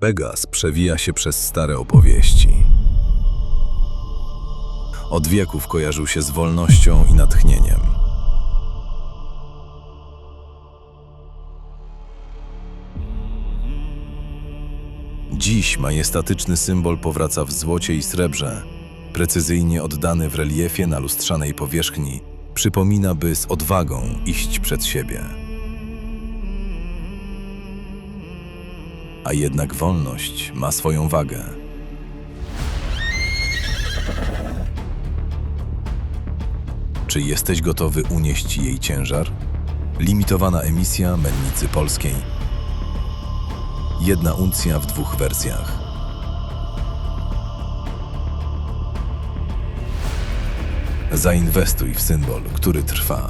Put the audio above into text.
Pegas przewija się przez stare opowieści. Od wieków kojarzył się z wolnością i natchnieniem. Dziś majestatyczny symbol powraca w złocie i srebrze, precyzyjnie oddany w reliefie na lustrzanej powierzchni, przypomina, by z odwagą iść przed siebie. A jednak wolność ma swoją wagę. Czy jesteś gotowy unieść jej ciężar? Limitowana emisja mennicy polskiej. Jedna uncja w dwóch wersjach. Zainwestuj w symbol, który trwa.